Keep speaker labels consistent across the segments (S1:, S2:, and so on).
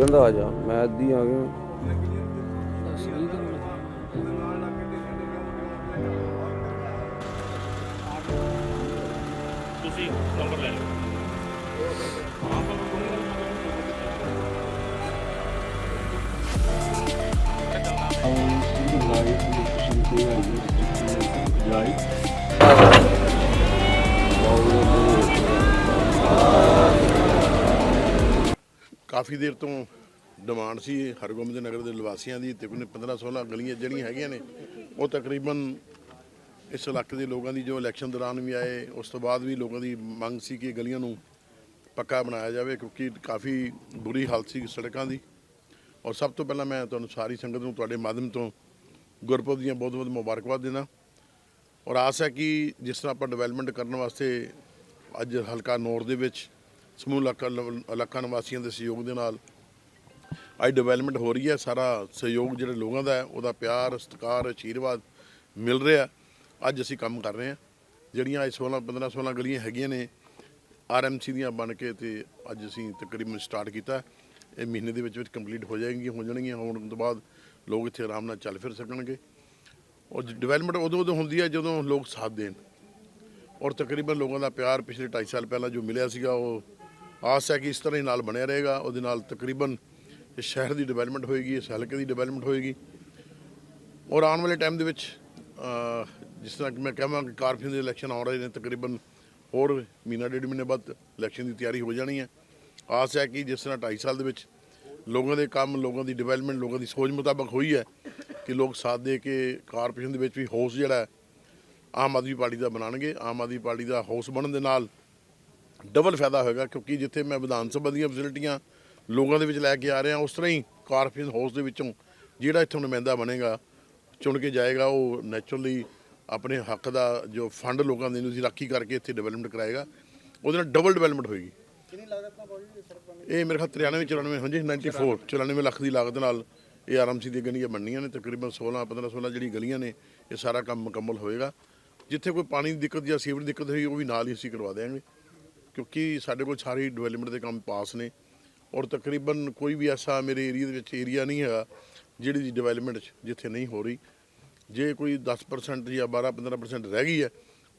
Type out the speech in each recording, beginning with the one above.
S1: ਕਹਿੰਦਾ ਆ ਜਾ ਮੈਂ ਅੱਧੀ ਆ ਗਿਆ।
S2: ਤੁਸੀਂ ਨੰਬਰ ਲੈ ਲਓ।
S3: ਕਾਫੀ ਦੇਰ ਤੋਂ ਡਿਮਾਂਡ ਸੀ ਹਰਗੋਬਿੰਦ ਨਗਰ ਦੇ ਨਿਵਾਸੀਆਂ ਦੀ ਤਕਰੀਬਨ 15 16 ਗਲੀਆਂ ਜਿਹੜੀਆਂ ਹੈਗੀਆਂ ਨੇ, ਉਹ ਤਕਰੀਬਨ ਇਸ ਇਲਾਕੇ ਦੇ ਲੋਕਾਂ ਦੀ ਜੋ ਇਲੈਕਸ਼ਨ ਦੌਰਾਨ ਵੀ ਆਏ, ਉਸ ਤੋਂ ਬਾਅਦ ਵੀ ਲੋਕਾਂ ਦੀ ਮੰਗ ਸੀ ਕਿ ਗਲੀਆਂ ਨੂੰ ਪੱਕਾ ਬਣਾਇਆ ਜਾਵੇ ਕਿਉਂਕਿ ਕਾਫੀ ਬੁਰੀ ਹਾਲਤ ਸੀ ਸੜਕਾਂ ਦੀ। ਔਰ ਸਭ ਤੋਂ ਪਹਿਲਾਂ ਮੈਂ ਤੁਹਾਨੂੰ ਸਾਰੀ ਸੰਗਤ ਨੂੰ ਤੁਹਾਡੇ ਮਾਧਿਅਮ ਤੋਂ ਗੁਰਪੁਰਬ ਦੀਆਂ ਬਹੁਤ ਬਹੁਤ ਮੁਬਾਰਕਬਾਦ ਦਿੰਦਾ। ਔਰ ਆਸ ਹੈ ਕਿ ਜਿਸ ਤਰ੍ਹਾਂ ਆਪਾਂ ਡਿਵੈਲਪਮੈਂਟ ਕਰਨ ਵਾਸਤੇ ਅੱਜ ਹਲਕਾ ਨੌਰ ਦੇ ਵਿੱਚ ਸਮੂਹ ਇਲਾਕਾ ਇਲਾਕਾ ਨਿਵਾਸੀਆਂ ਦੇ ਸਹਿਯੋਗ ਦੇ ਨਾਲ ਅੱਜ ਡਿਵੈਲਪਮੈਂਟ ਹੋ ਰਹੀ ਹੈ। ਸਾਰਾ ਸਹਿਯੋਗ ਜਿਹੜੇ ਲੋਕਾਂ ਦਾ ਹੈ, ਉਹਦਾ ਪਿਆਰ, ਸਤਿਕਾਰ ਆਸ਼ੀਰਵਾਦ ਮਿਲ ਰਿਹਾ ਅੱਜ ਅਸੀਂ ਕੰਮ ਕਰ ਰਹੇ ਹਾਂ। ਜਿਹੜੀਆਂ ਅੱਜ 16 15 16 ਗਲੀਆਂ ਹੈਗੀਆਂ ਨੇ ਆਰਐਮਸੀ ਦੀਆਂ ਬਣ ਕੇ ਤੇ ਅੱਜ ਅਸੀਂ ਤਕਰੀਬਨ ਸਟਾਰਟ ਕੀਤਾ ਇਹ ਮਹੀਨੇ ਦੇ ਵਿੱਚ ਵਿੱਚ ਕੰਪਲੀਟ ਹੋ ਜਾਏਗੀਆਂ, ਹੋ ਜਾਣਗੀਆਂ। ਹੋਣ ਤੋਂ ਬਾਅਦ ਲੋਕ ਇੱਥੇ ਆਰਾਮ ਨਾਲ ਚੱਲ ਫਿਰ ਸਕਣਗੇ। ਔਰ ਡਿਵੈਲਪਮੈਂਟ ਉਦੋਂ ਉਦੋਂ ਹੁੰਦੀ ਹੈ ਜਦੋਂ ਲੋਕ ਸਾਥ ਦੇਣ। ਔਰ ਤਕਰੀਬਨ ਲੋਕਾਂ ਦਾ ਪਿਆਰ ਪਿਛਲੇ 2.5 ਸਾਲ ਪਹਿਲਾਂ ਜੋ ਮਿਲਿਆ ਸੀਗਾ, ਉਹ ਆਸ ਹੈ ਕਿ ਇਸ ਤਰ੍ਹਾਂ ਹੀ ਨਾਲ ਬਣਿਆ ਰਹੇਗਾ। ਉਹਦੇ ਨਾਲ ਤਕਰੀਬਨ ਇਸ ਸ਼ਹਿਰ ਦੀ ਡਿਵੈਲਪਮੈਂਟ ਹੋਏਗੀ, ਇਸ ਹਲਕੇ ਦੀ ਡਿਵੈਲਪਮੈਂਟ ਹੋਏਗੀ। ਔਰ ਆਉਣ ਵਾਲੇ ਟਾਈਮ ਦੇ ਵਿੱਚ ਜਿਸ ਤਰ੍ਹਾਂ ਕਿ ਮੈਂ ਕਹਾਂ ਕਿ ਕਾਰਪੋਰੇਸ਼ਨ ਦੇ ਇਲੈਕਸ਼ਨ ਆ ਰਹੇ ਨੇ ਤਕਰੀਬਨ ਹੋਰ ਮਹੀਨਾ, ਡੇਢ ਮਹੀਨੇ ਬਾਅਦ ਇਲੈਕਸ਼ਨ ਦੀ ਤਿਆਰੀ ਹੋ ਜਾਣੀ ਹੈ। ਆਸ ਹੈ ਕਿ ਜਿਸ ਤਰ੍ਹਾਂ 2.5 ਸਾਲ ਦੇ ਵਿੱਚ ਲੋਕਾਂ ਦੇ ਕੰਮ, ਲੋਕਾਂ ਦੀ ਡਿਵੈਲਪਮੈਂਟ ਲੋਕਾਂ ਦੀ ਸੋਚ ਮੁਤਾਬਕ ਹੋਈ ਹੈ ਕਿ ਲੋਕ ਸਾਥ ਦੇ ਕੇ ਕਾਰਪੋਰੇਸ਼ਨ ਦੇ ਵਿੱਚ ਵੀ ਹਾਊਸ ਜਿਹੜਾ ਆਮ ਆਦਮੀ ਪਾਰਟੀ ਦਾ ਬਣਾਉਣਗੇ। ਆਮ ਆਦਮੀ ਪਾਰਟੀ ਦਾ ਹਾਊਸ ਬਣਨ ਦੇ ਨਾਲ ਡਬਲ ਫਾਇਦਾ ਹੋਏਗਾ ਕਿਉਂਕਿ ਜਿੱਥੇ ਮੈਂ ਵਿਧਾਨ ਸਭਾ ਦੀਆਂ ਫੈਸਿਲਿਟੀਆਂ ਲੋਕਾਂ ਦੇ ਵਿੱਚ ਲੈ ਕੇ ਆ ਰਿਹਾ ਉਸ ਤਰ੍ਹਾਂ ਹੀ ਕਾਰਪੋਰੇਸ਼ਨ ਹਾਊਸ ਦੇ ਵਿੱਚੋਂ ਜਿਹੜਾ ਇੱਥੋਂ ਨੁਮਾਇੰਦਾ ਬਣੇਗਾ ਚੁਣ ਕੇ ਜਾਏਗਾ ਉਹ ਨੈਚੁਰਲੀ ਆਪਣੇ ਹੱਕ ਦਾ ਜੋ ਫੰਡ ਲੋਕਾਂ ਦੇ ਨੂੰ ਦੀ ਰਾਖੀ ਕਰਕੇ ਇੱਥੇ ਡਿਵੈਲਪਮੈਂਟ ਕਰਾਏਗਾ ਉਹਦੇ ਨਾਲ ਡਬਲ ਡਿਵੈਲਪਮੈਂਟ ਹੋਏਗੀ। ਇਹ ਮੇਰੇ ਖਿਆਲ 93 94 ਹਾਂਜੀ 94 94 ਲੱਖ ਦੀ ਲਾਗਤ ਨਾਲ ਇਹ ਆਰਐਮਸੀ ਦੀਆਂ ਗਲੀਆਂ ਬਣਨੀਆਂ ਨੇ ਤਕਰੀਬਨ 16 15 16 ਜਿਹੜੀ ਗਲੀਆਂ ਨੇ ਇਹ ਸਾਰਾ ਕੰਮ ਮੁਕੰਮਲ ਹੋਏਗਾ। ਜਿੱਥੇ ਕੋਈ ਪਾਣੀ ਦੀ ਦਿੱਕਤ ਜਾਂ ਸੀਵਰ ਦੀ ਦਿੱਕਤ ਹੋਈ ਉਹ ਵੀ ਨਾਲ ਹੀ ਅਸੀਂ ਕਰਵਾ ਦੇਵਾਂਗੇ ਕਿਉਂਕਿ ਸਾਡੇ ਕੋਲ ਸਾਰੇ ਡਿਵੈਲਪਮੈਂਟ ਦੇ ਕੰਮ ਪਾਸ ਨੇ ਔਰ ਤਕਰੀਬਨ ਕੋਈ ਵੀ ਐਸਾ ਮੇਰੇ ਏਰੀਆ ਦੇ ਵਿੱਚ ਏਰੀਆ ਨਹੀਂ ਹੈਗਾ ਜਿਹੜੀ ਦੀ ਡਿਵੈਲਪਮੈਂਟ ਜਿੱਥੇ ਨਹੀਂ ਹੋ ਰਹੀ। ਜੇ ਕੋਈ 10% ਜਾਂ 12-15% ਰਹਿ ਗਈ ਹੈ,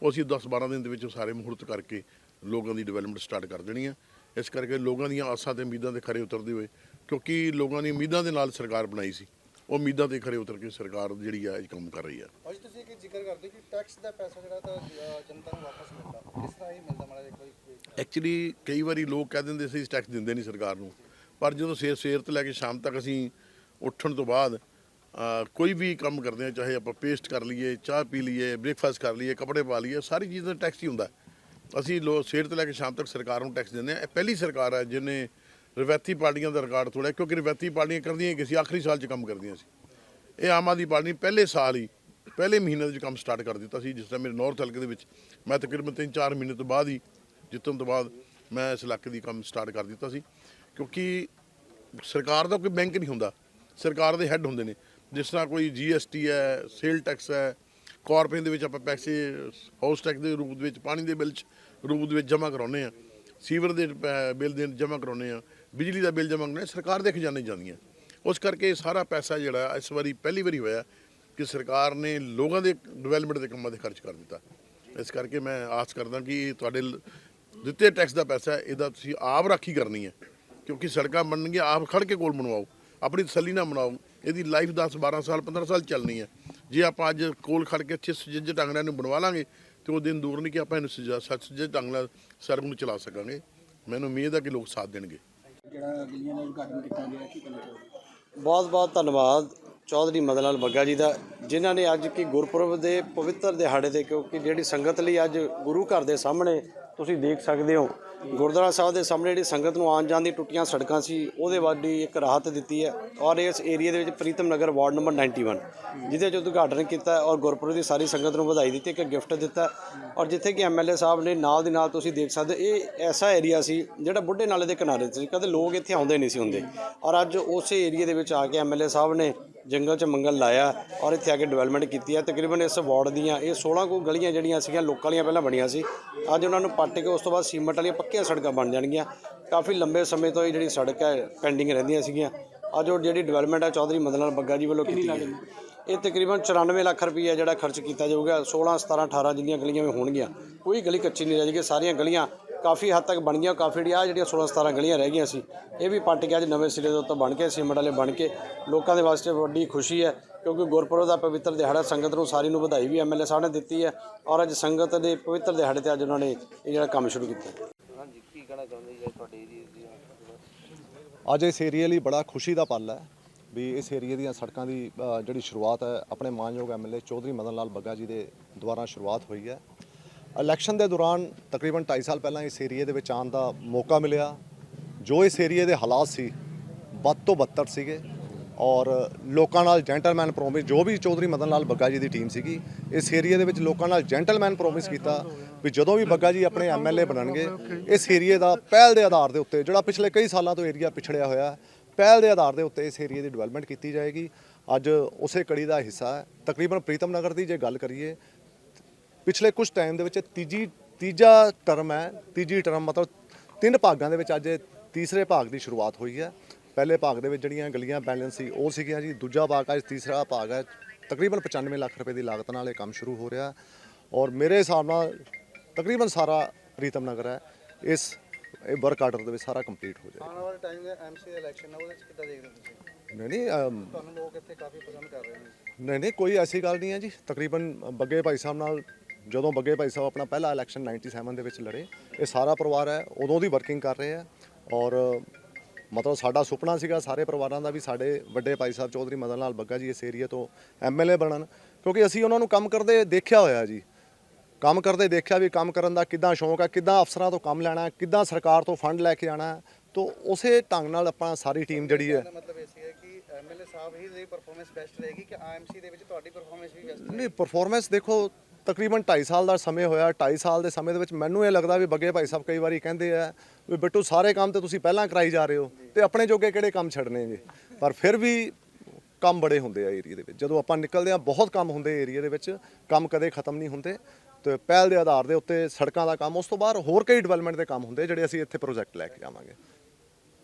S3: ਉਹ ਅਸੀਂ 10-12 ਦਿਨ ਦੇ ਵਿੱਚ ਸਾਰੇ ਮੁਹੂਰਤ ਕਰਕੇ ਲੋਕਾਂ ਦੀ ਡਿਵੈਲਪਮੈਂਟ ਸਟਾਰਟ ਕਰ ਦੇਣੀ ਹੈ। ਇਸ ਕਰਕੇ ਲੋਕਾਂ ਦੀਆਂ ਆਸਾਂ ਤੇ ਉਮੀਦਾਂ ਦੇ ਖਰੇ ਉਤਰਦੇ ਹੋਏ, ਕਿਉਂਕਿ ਲੋਕਾਂ ਦੀ ਉਮੀਦਾਂ ਦੇ ਨਾਲ ਸਰਕਾਰ ਬਣਾਈ ਸੀ। ਉਹ ਉਮੀਦਾਂ ਤੇ ਖਰੇ ਉਤਰ ਕੇ ਸਰਕਾਰ ਜਿਹੜੀ ਆ ਇਹ ਕੰਮ ਕਰ ਰਹੀ ਆ।
S4: ਅੱਜ ਤੁਸੀਂ ਇੱਕ ਜ਼ਿਕਰ ਕਰਦੇ ਕਿ ਟੈਕਸ ਦਾ ਪੈਸਾ ਜਿਹੜਾ ਤਾਂ ਜਨਤਾ ਨੂੰ ਵਾਪਸ ਮਿਲਦਾ। ਕਿਸ ਤਰ੍ਹਾਂ ਇਹ ਮਿਲਦਾ ਮਾੜਾ ਜਿਹਾ ਕੋਈ
S3: ਐਕਚੁਅਲੀ ਕਈ ਵਾਰੀ ਲੋਕ ਕਹਿ ਦਿੰਦੇ ਸੀ ਟੈਕਸ ਦਿੰਦੇ ਨਹੀਂ ਸਰਕਾਰ ਨੂੰ। ਪਰ ਜਦੋਂ ਸਵੇਰ ਸਵੇਰ ਤੋਂ ਲੈ ਕੇ ਸ਼ਾਮ ਤੱਕ ਅਸੀਂ ਉੱਠਣ ਤੋਂ ਬਾਅਦ ਕੋਈ ਵੀ ਕੰਮ ਕਰਦੇ ਹਾਂ ਚਾਹੇ ਆਪਾਂ ਪੇਸਟ ਕਰ ਲਈਏ ਚਾਹ ਪੀ ਲਈਏ ਬ੍ਰੇਕਫਾਸਟ ਕਰ ਲਈਏ ਕੱਪੜੇ ਪਾ ਲਈਏ ਸਾਰੀ ਚੀਜ਼ਾਂ ਟੈਕਸ ਹੀ ਹੁੰਦਾ। ਅਸੀਂ ਲੋ ਸਵੇਰ ਤੋਂ ਲੈ ਕੇ ਸ਼ਾਮ ਤੱਕ ਸਰਕਾਰ ਨੂੰ ਟੈਕਸ ਦਿੰਦੇ ਹਾਂ। ਇਹ ਪਹਿਲੀ ਸਰਕਾਰ ਹੈ ਜਿਹਨੇ ਰਵਾਇਤੀ ਪਾਰਟੀਆਂ ਦਾ ਰਿਕਾਰਡ ਤੋੜਿਆ, ਕਿਉਂਕਿ ਰਵਾਇਤੀ ਪਾਰਟੀਆਂ ਕਰਦੀਆਂ ਕਿ ਸੀ, ਆਖਰੀ ਸਾਲ 'ਚ ਕੰਮ ਕਰਦੀਆਂ ਸੀ। ਇਹ ਆਮ ਆਦਮੀ ਪਾਰਟੀ ਨੇ ਪਹਿਲੇ ਸਾਲ ਹੀ, ਪਹਿਲੇ ਮਹੀਨੇ ਦੇ ਵਿੱਚ ਕੰਮ ਸਟਾਰਟ ਕਰ ਦਿੱਤਾ ਸੀ, ਜਿਸ ਤਰ੍ਹਾਂ ਮੇਰੇ ਨੌਰਥ ਹਲਕੇ ਦੇ ਵਿੱਚ ਮੈਂ ਤਕਰੀਬਨ 3-4 ਮਹੀਨੇ ਤੋਂ ਬਾਅਦ ਹੀ ਜਿੱਤਣ ਤੋਂ ਬਾਅਦ ਮੈਂ ਇਸ ਇਲਾਕੇ ਦੀ ਕੰਮ ਸਟਾਰਟ ਕਰ ਦਿੱਤਾ ਸੀ। ਕਿਉਂਕਿ ਸਰਕਾਰ ਦਾ ਕੋਈ ਬੈਂਕ ਨਹੀਂ ਹੁੰਦਾ, ਸਰਕਾਰ ਦੇ ਹੈੱਡ ਹੁੰਦੇ ਨੇ। ਜਿਸ ਤਰ੍ਹਾਂ ਕੋਈ ਜੀਐਸਟੀ ਹੈ ਸੇਲ ਟੈਕਸ ਹੈ ਕਾਰਪੋਰੇਸ਼ਨ ਦੇ ਵਿੱਚ ਆਪਾਂ ਪੈਸੇ ਹਾਊਸ ਟੈਕਸ ਦੇ ਰੂਪ ਦੇ ਵਿੱਚ, ਪਾਣੀ ਦੇ ਬਿੱਲ ਚ ਰੂਪ ਦੇ ਵਿੱਚ ਜਮ੍ਹਾਂ ਕਰਾਉਂਦੇ ਆ ਸੀਵਰ ਦੇ ਪੈ- ਬਿੱਲ ਦੇ ਜਮ੍ਹਾਂ ਕਰਾਉਂਦੇ ਆ ਬਿਜਲੀ ਦਾ ਬਿੱਲ ਜਮ੍ਹਾਂ ਕਰਾਉਂਦੇ ਸਰਕਾਰ ਦੇ ਖਜ਼ਾਨੇ ਜਾਂਦੀਆਂ। ਉਸ ਕਰਕੇ ਇਹ ਸਾਰਾ ਪੈਸਾ ਜਿਹੜਾ ਇਸ ਵਾਰੀ ਪਹਿਲੀ ਵਾਰੀ ਹੋਇਆ ਕਿ ਸਰਕਾਰ ਨੇ ਲੋਕਾਂ ਦੇ ਡਿਵੈਲਪਮੈਂਟ ਦੇ ਕੰਮਾਂ ਤੇ ਖਰਚ ਕਰ ਦਿੱਤਾ। ਇਸ ਕਰਕੇ ਮੈਂ ਆਸ ਕਰਦਾ ਕਿ ਤੁਹਾਡੇ ਦਿੱਤੇ ਟੈਕਸ ਦਾ ਪੈਸਾ, ਇਹਦਾ ਤੁਸੀਂ ਆਪ ਰਾਖੀ ਕਰਨੀ ਹੈ। ਕਿਉਂਕਿ ਸੜਕਾਂ ਬਣਨਗੀਆਂ, ਆਪ ਖੜ ਕੇ ਕੋਲ ਬਣਵਾਓ, ਆਪਣੀ ਤਸੱਲੀ ਨਾਲ ਬਣਾਓ। ਇਹਦੀ ਲਾਈਫ 10 12 ਸਾਲ 15 ਸਾਲ ਚੱਲਣੀ ਹੈ। ਜੇ ਆਪਾਂ ਅੱਜ ਕੋਲ ਖੜ ਕੇ ਅੱਛੇ ਸੁਜੱਜ ਢੰਗ ਨਾਲ ਇਹਨੂੰ ਬਣਵਾ ਲਾਂਗੇ, ਤੇ ਉਹ ਦਿਨ ਦੂਰ ਨਹੀਂ ਕਿ ਆਪਾਂ ਇਹਨੂੰ ਸੁਜਾ- ਸੱਚ ਸੁਜੱਜ ਢੰਗ ਨਾਲ ਸੜਕ ਨੂੰ ਚਲਾ ਸਕਾਂਗੇ। ਮੈਨੂੰ ਉਮੀਦ ਹੈ ਕਿ ਲੋਕ ਸਾਥ ਦੇਣਗੇ।
S4: ਜਿਹੜਾ ਗਲੀਆਂ ਦਾ ਉਦਘਾਟਨ ਕੀਤਾ ਗਿਆ, ਕੀ ਕਹਿਣਾ ਚਾਹੋਗੇ
S5: ਬਹੁਤ ਬਹੁਤ ਧੰਨਵਾਦ ਚੌਧਰੀ ਮਦਨ ਲਾਲ ਬੱਗਾ ਜੀ ਦਾ, ਜਿਨ੍ਹਾਂ ਨੇ ਅੱਜ ਕੀ ਗੁਰਪੁਰਬ ਦੇ ਪਵਿੱਤਰ ਦਿਹਾੜੇ ਤੇ, ਕਿਉਂਕਿ ਜਿਹੜੀ ਸੰਗਤ ਲਈ ਅੱਜ ਗੁਰੂ ਘਰ ਦੇ ਸਾਹਮਣੇ ਤੁਸੀਂ ਦੇਖ ਸਕਦੇ ਹੋ। ਗੁਰਦੁਆਰਾ ਸਾਹਿਬ ਦੇ ਸਾਹਮਣੇ ਜਿਹੜੀ ਸੰਗਤ ਨੂੰ ਆਉਣ ਜਾਣ ਦੀ ਟੁੱਟੀਆਂ ਸੜਕਾਂ ਸੀ ਉਹਦੇ ਵਾਲੀ ਇੱਕ ਰਾਹਤ ਦਿੱਤੀ ਹੈ ਔਰ ਇਸ ਏਰੀਆ ਦੇ ਵਿੱਚ ਪ੍ਰੀਤਮ ਨਗਰ ਵਾਰਡ ਨੰਬਰ 91 ਜਿਹਦੇ ਚ ਉਦਘਾਟਨ ਕੀਤਾ ਔਰ ਗੁਰਪੁਰਬ ਦੀ ਸਾਰੀ ਸੰਗਤ ਨੂੰ ਵਧਾਈ ਦਿੱਤੀ ਇੱਕ ਗਿਫਟ ਦਿੱਤਾ। ਔਰ ਜਿੱਥੇ ਕਿ ਐਮਐਲਏ ਸਾਹਿਬ ਨੇ ਨਾਲ ਦੀ ਨਾਲ ਤੁਸੀਂ ਦੇਖ ਸਕਦੇ ਹੋ, ਇਹ ਐਸਾ ਏਰੀਆ ਸੀ ਜਿਹੜਾ ਬੁੱਢੇ ਨਾਲੇ ਦੇ ਕਿਨਾਰੇ ਸੀ ਕਦੇ ਲੋਕ ਇੱਥੇ ਆਉਂਦੇ ਨਹੀਂ ਸੀ ਹੁੰਦੇ। ਔਰ ਅੱਜ ਉਸੇ ਏਰੀਆ ਦੇ ਵਿੱਚ ਆ ਕੇ ਐਮਐਲਏ ਸਾਹਿਬ ਨੇ ਜੰਗਲ 'ਚ ਮੰਗਲ ਲਾਇਆ ਔਰ ਇੱਥੇ ਆ ਕੇ ਡਿਵੈਲਪਮੈਂਟ ਕੀਤੀ ਹੈ। ਤਕਰੀਬਨ ਇਸ ਵਾਰਡ ਦੀਆਂ ਇਹ 16 ਕੁ ਗਲੀਆਂ ਜਿਹੜੀਆਂ ਸੀਗੀਆਂ, ਲੋਕਾਂ ਵਾਲੀਆਂ ਪਹਿਲਾਂ ਬਣੀਆਂ ਸੀ। ਅੱਜ ਉਹਨਾਂ ਨੂੰ ਪੱਟ ਕੇ ਉਸ ਤੋਂ ਬਾਅਦ ਸੀਮੈਂਟ ਵਾਲੀਆਂ ਪੱਕੀਆਂ ਸੜਕਾਂ ਬਣ ਜਾਣਗੀਆਂ। ਕਾਫੀ ਲੰਬੇ ਸਮੇਂ ਤੋਂ ਇਹ ਜਿਹੜੀ ਸੜਕ ਹੈ ਪੈਂਡਿੰਗ ਰਹਿੰਦੀਆਂ ਸੀਗੀਆਂ। ਅੱਜ ਉਹ ਜਿਹੜੀ ਡਿਵੈਲਪਮੈਂਟ ਹੈ, ਚੌਧਰੀ ਮਦਨ ਲਾਲ ਬੱਗਾ ਜੀ ਵੱਲੋਂ ਕੀਤੀ ਗਈ। ਇਹ ਤਕਰੀਬਨ 94 ਲੱਖ ਰੁਪਈਆ ਜਿਹੜਾ ਖਰਚ ਕੀਤਾ ਜਾਊਗਾ। 16 17 18 ਜਿੰਨੀਆਂ ਗਲੀਆਂ ਵੀ ਹੋਣਗੀਆਂ। ਕੋਈ ਗਲੀ ਕੱਚੀ ਨਹੀਂ ਰਹਿ ਜਾਏਗੀ। ਸਾਰੀਆਂ ਗਲੀਆਂ ਕਾਫੀ ਹੱਦ ਤੱਕ ਬਣ ਗਈਆਂ ਕਾਫੀ ਜਿਹੜੀ ਆਹ ਜਿਹੜੀਆਂ 16 17 ਗਲੀਆਂ ਰਹਿ ਗਈਆਂ ਸੀ ਇਹ ਵੀ ਪੱਟ ਕੇ ਅੱਜ ਨਵੇਂ ਸਿਰੇ ਦੇ ਉੱਤੇ ਬਣ ਕੇ ਸੀਮੈਂਟ ਵਾਲੇ ਬਣ ਕੇ ਲੋਕਾਂ ਦੇ ਵਾਸਤੇ ਵੱਡੀ ਖੁਸ਼ੀ ਹੈ ਕਿਉਂਕਿ ਗੁਰਪੁਰਬ ਦਾ ਪਵਿੱਤਰ ਦਿਹਾੜਾ ਸੰਗਤ ਨੂੰ ਸਾਰੀ ਨੂੰ ਵਧਾਈ ਵੀ ਐਮਐਲਏ ਸਾਹਿਬ ਨੇ ਦਿੱਤੀ ਹੈ ਔਰ ਅੱਜ ਸੰਗਤ ਦੇ ਪਵਿੱਤਰ ਦਿਹਾੜੇ ਤੇ ਅੱਜ ਉਹਨਾਂ ਨੇ ਇਹ ਜਿਹੜਾ ਕੰਮ ਸ਼ੁਰੂ ਕੀਤਾ
S1: ਹਾਂਜੀ ਕੀ ਕਹਿਣਾ ਚਾਹੁੰਦੇ ਜੀ ਤੁਹਾਡੇ ਏਰੀਏ ਦੀ
S2: ਅੱਜ ਇਸ ਏਰੀਏ ਲਈ ਬੜਾ ਖੁਸ਼ੀ ਦਾ ਪਲ ਹੈ ਵੀ ਇਸ ਏਰੀਏ ਦੀਆਂ ਸੜਕਾਂ ਦੀ ਜਿਹੜੀ ਸ਼ੁਰੂਆਤ ਹੈ ਆਪਣੇ ਮਾਨਯੋਗ ਐਮਐਲਏ ਚੌਧਰੀ ਮਦਨ ਲਾਲ ਬੱਗਾ ਜੀ ਦੇ ਦੁਆਰਾ ਸ਼ੁਰੂਆਤ ਹੋਈ ਹੈ। ਇਲੈਕਸ਼ਨ ਦੇ ਦੌਰਾਨ ਤਕਰੀਬਨ 2.5 ਸਾਲ ਪਹਿਲਾਂ ਇਸ ਏਰੀਏ ਦੇ ਵਿੱਚ ਆਉਣ ਦਾ ਮੌਕਾ ਮਿਲਿਆ। ਜੋ ਇਸ ਏਰੀਏ ਦੇ ਹਾਲਾਤ ਸੀ, ਵੱਧ ਤੋਂ ਬੱਤਰ ਸੀਗੇ ਔਰ ਲੋਕਾਂ ਨਾਲ ਜੈਂਟਲਮੈਨ ਪ੍ਰੋਮਿਸ ਜੋ ਵੀ ਚੌਧਰੀ ਮਦਨ ਲਾਲ ਬੱਗਾ ਜੀ ਦੀ ਟੀਮ ਸੀਗੀ, ਇਸ ਏਰੀਏ ਦੇ ਵਿੱਚ ਲੋਕਾਂ ਨਾਲ ਜੈਂਟਲਮੈਨ ਪ੍ਰੋਮਿਸ ਕੀਤਾ ਵੀ ਜਦੋਂ ਵੀ ਬੱਗਾ ਜੀ ਆਪਣੇ ਐਮਐਲਏ ਬਣਨਗੇ, ਇਸ ਏਰੀਏ ਦਾ ਪਹਿਲ ਦੇ ਆਧਾਰ ਦੇ ਉੱਤੇ, ਜਿਹੜਾ ਪਿਛਲੇ ਕਈ ਸਾਲਾਂ ਤੋਂ ਏਰੀਆ ਪਿਛੜਿਆ ਹੋਇਆ ਪਹਿਲ ਦੇ ਆਧਾਰ ਦੇ ਉੱਤੇ ਇਸ ਏਰੀਏ ਦੀ ਡਿਵੈਲਪਮੈਂਟ ਕੀਤੀ ਜਾਏਗੀ। ਅੱਜ ਉਸੇ ਕੜੀ ਦਾ ਹਿੱਸਾ ਹੈ। ਤਕਰੀਬਨ ਪ੍ਰੀਤਮ ਨਗਰ ਦੀ ਜੇ ਗੱਲ ਕਰੀਏ ਪਿਛਲੇ ਕੁਝ ਟਾਈਮ ਦੇ ਵਿੱਚ ਤੀਜੀ ਤੀਜਾ ਟਰਮ ਹੈ ਤੀਜੀ ਟਰਮ ਮਤਲਬ ਤਿੰਨ ਭਾਗਾਂ ਦੇ ਵਿੱਚ ਅੱਜ ਤੀਸਰੇ ਭਾਗ ਦੀ ਸ਼ੁਰੂਆਤ ਹੋਈ ਹੈ। ਪਹਿਲੇ ਭਾਗ ਦੇ ਵਿੱਚ ਜਿਹੜੀਆਂ ਗਲੀਆਂ ਬੈਲੈਂਸ ਸੀ ਉਹ ਸੀਗੀਆਂ ਜੀ। ਦੂਜਾ ਭਾਗ ਅੱਜ ਤੀਸਰਾ ਭਾਗ ਹੈ। ਤਕਰੀਬਨ 95 ਲੱਖ ਰੁਪਏ ਦੀ ਲਾਗਤ ਨਾਲ ਇਹ ਕੰਮ ਸ਼ੁਰੂ ਹੋ ਰਿਹਾ। ਔਰ ਮੇਰੇ ਹਿਸਾਬ ਨਾਲ ਤਕਰੀਬਨ ਸਾਰਾ ਪ੍ਰੀਤਮ ਨਗਰ ਹੈ ਇਸ ਇਹ ਵਰਕ ਆਰਡਰ ਦੇ ਵਿੱਚ ਸਾਰਾ ਕੰਪਲੀਟ ਹੋ ਜਾਏਗਾ।
S4: ਆਉਣ ਵਾਲੇ ਟਾਈਮ ਦੇ ਐਮਸੀ ਇਲੈਕਸ਼ਨ ਹੈ ਉਹਦੇ ਵਿੱਚ ਕਿੱਦਾਂ ਦੇਖਦੇ ਹੋ ਤੁਸੀਂ?
S2: ਨਹੀਂ ਨਹੀਂ ਅਮ,
S4: ਤੁਹਾਨੂੰ ਲੋਕ ਇੱਥੇ ਕਾਫੀ ਪਸੰਦ ਕਰ ਰਹੇ ਨੇ।
S2: ਨਹੀਂ ਨਹੀਂ ਕੋਈ ਐਸੀ ਗੱਲ ਨਹੀਂ ਹੈ ਜੀ। ਤਕਰੀਬਨ ਬੱਗੇ ਭਾਈ ਸਾਹਿਬ ਨਾਲ ਜਦੋਂ ਬੱਗੇ ਭਾਈ ਸਾਹਿਬ ਆਪਣਾ ਪਹਿਲਾ ਇਲੈਕਸ਼ਨ 97 ਦੇ ਵਿੱਚ ਲੜੇ, ਇਹ ਸਾਰਾ ਪਰਿਵਾਰ ਹੈ, ਉਦੋਂ ਦੀ ਵਰਕਿੰਗ ਕਰ ਰਹੇ ਹੈ ਔਰ ਮਤਲਬ ਸਾਡਾ ਸੁਪਨਾ ਸੀਗਾ ਸਾਰੇ ਪਰਿਵਾਰਾਂ ਦਾ ਵੀ ਸਾਡੇ ਵੱਡੇ ਭਾਈ ਸਾਹਿਬ ਚੌਧਰੀ ਮਦਨ ਲਾਲ ਬੱਗਾ ਜੀ ਇਸ ਏਰੀਆ ਤੋਂ ਐਮਐਲਏ ਬਣਨ, ਕਿਉਂਕਿ ਅਸੀਂ ਉਹਨਾਂ ਨੂੰ ਕੰਮ ਕਰਦੇ ਦੇਖਿਆ ਹੋਇਆ ਜੀ। ਕੰਮ ਕਰਦੇ ਦੇਖਿਆ ਵੀ ਕੰਮ ਕਰਨ ਦਾ ਕਿੱਦਾਂ ਸ਼ੌਂਕ ਹੈ, ਕਿੱਦਾਂ ਅਫਸਰਾਂ ਤੋਂ ਕੰਮ ਲੈਣਾ ਕਿੱਦਾਂ ਸਰਕਾਰ ਤੋਂ ਫੰਡ ਲੈ ਕੇ ਆਣਾ ਹੈ ਉਸੇ ਢੰਗ ਨਾਲ ਆਪਾਂ ਸਾਰੀ ਟੀਮ ਜਿਹੜੀ ਹੈ
S4: ਇਹਦਾ ਮਤਲਬ ਇਹ ਸੀ ਹੈ ਕਿ ਐਮਐਲਏ ਸਾਹਿਬ ਹੀ ਦੀ ਪਰਫਾਰਮੈਂਸ ਬੈਸਟ ਰਹੇਗੀ ਕਿ ਆਈਐਮਸੀ ਦੇ ਵਿੱਚ ਤੁਹਾਡੀ ਪਰਫਾਰਮੈਂਸ ਵੀ ਬੈਸਟ
S2: ਨਹੀਂ ਪਰਫਾਰਮੈਂਸ ਦੇਖੋ ਤਕਰੀਬਨ 2.5 ਸਾਲ ਦਾ ਸਮੇਂ ਹੋਇਆ। 2.5 ਸਾਲ ਦੇ ਸਮੇਂ ਦੇ ਵਿੱਚ ਮੈਨੂੰ ਇਹ ਲੱਗਦਾ ਵੀ ਬੱਗੇ ਭਾਈ ਸਾਹਿਬ ਕਈ ਵਾਰੀ ਕਹਿੰਦੇ ਆ ਵੀ ਬਿੱਟੂ ਸਾਰੇ ਕੰਮ ਤੇ ਤੁਸੀਂ ਪਹਿਲਾਂ ਕਰਾਈ ਜਾ ਰਹੇ ਹੋ ਤੇ ਆਪਣੇ ਜੋਗੇ ਕਿਹੜੇ ਕੰਮ ਛੱਡਨੇ ਜੀ ਪਰ ਫਿਰ ਵੀ ਕੰਮ ਬੜੇ ਹੁੰਦੇ ਆ ਏਰੀਆ ਦੇ ਵਿੱਚ। ਜਦੋਂ ਆਪਾਂ ਨਿਕਲਦੇ ਆ ਬਹੁਤ ਕੰਮ ਹੁੰਦੇ ਏਰੀਆ ਦੇ ਵਿੱਚ ਕੰਮ ਕਦੇ ਖਤਮ ਨਹੀਂ ਹੁੰਦੇ। ਤੇ ਪਹਿਲ ਦੇ ਆਧਾਰ ਦੇ ਉੱਤੇ ਸੜਕਾਂ ਦਾ ਕੰਮ ਉਸ ਤੋਂ ਬਾਅਦ ਹੋਰ ਕਈ ਡਿਵੈਲਪਮੈਂਟ ਦੇ ਕੰਮ ਹੁੰਦੇ ਜਿਹੜੇ ਅਸੀਂ ਇੱਥੇ ਪ੍ਰੋਜੈਕਟ ਲੈ ਕੇ ਆਵਾਂਗੇ।